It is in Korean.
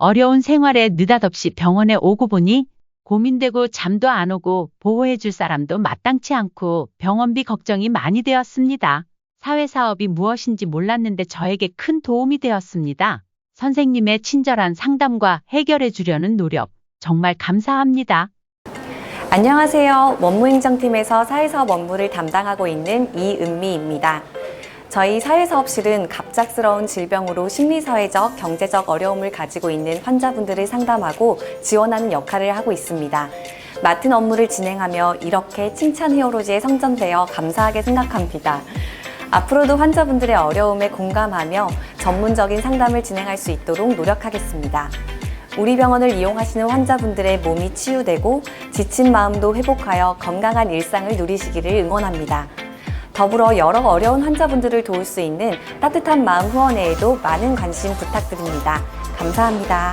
어려운 생활에 느닷없이 병원에 오고 보니 고민되고 잠도 안 오고 보호해줄 사람도 마땅치 않고 병원비 걱정이 많이 되었습니다. 사회사업이 무엇인지 몰랐는데 저에게 큰 도움이 되었습니다. 선생님의 친절한 상담과 해결해 주려는 노력 정말 감사합니다. 안녕하세요. 원무행정팀에서 사회사업 업무를 담당하고 있는 이은미입니다. 저희 사회사업실은 갑작스러운 질병으로 심리사회적, 경제적 어려움을 가지고 있는 환자분들을 상담하고 지원하는 역할을 하고 있습니다. 맡은 업무를 진행하며 이렇게 칭찬 히어로즈에 성전되어 감사하게 생각합니다. 앞으로도 환자분들의 어려움에 공감하며 전문적인 상담을 진행할 수 있도록 노력하겠습니다. 우리 병원을 이용하시는 환자분들의 몸이 치유되고 지친 마음도 회복하여 건강한 일상을 누리시기를 응원합니다. 더불어 여러 어려운 환자분들을 도울 수 있는 따뜻한 마음 후원회에도 많은 관심 부탁드립니다. 감사합니다.